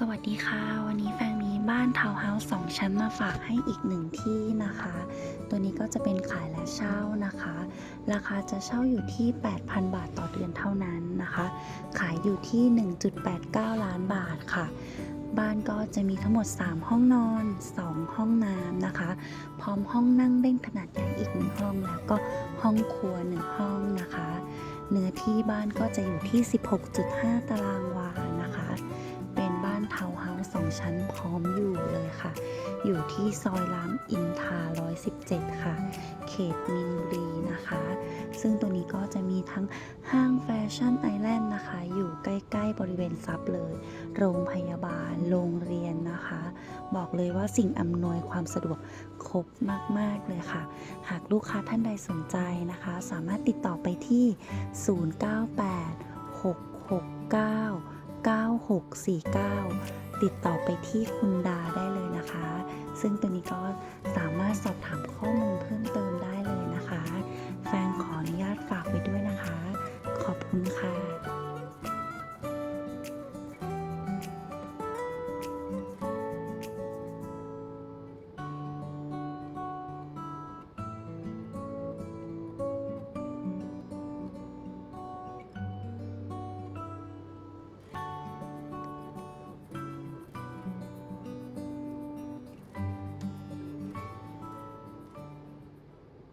สวัสดีค่ะ วันนี้แฟงมีบ้านทาวน์เฮาส์สองชั้นมาฝากให้อีกหนึ่งที่นะคะ ตัวนี้ก็จะเป็นขายและเช่านะคะ ราคาจะเช่าอยู่ที่ 8,000 บาทต่อเดือนเท่านั้นนะคะ ขายอยู่ที่ 1.89 ล้านบาทค่ะ บ้านก็จะมีทั้งหมด 3 ห้องนอน 2 ห้องน้ำนะคะ พร้อมห้องนั่งเล่นขนาดใหญ่อีกหนึ่งห้องแล้วก็ห้องครัวหนึ่งห้องนะคะ เนื้อที่บ้านก็จะอยู่ที่ 16.5 ตารางวา ชั้นพร้อมอยู่เลยค่ะ อยู่ที่ซอยรามอินทรา117 ค่ะ เขตมินบุรีนะคะ ซึ่งตัวนี้ก็จะมีทั้งห้างแฟชั่นไอแลนด์นะคะ อยู่ใกล้ๆบริเวณซับเลย โรงพยาบาล โรงเรียนนะคะ บอกเลยว่าสิ่งอำนวยความสะดวกครบมากๆเลยค่ะ หากลูกค้าท่านใดสนใจนะคะ สามารถติดต่อไปที่ 098 669 9649 ติดต่อไปที่คุณดาได้เลยนะคะ ซึ่งตัวนี้ก็สามารถสอบถามข้อมูลเพิ่มเติม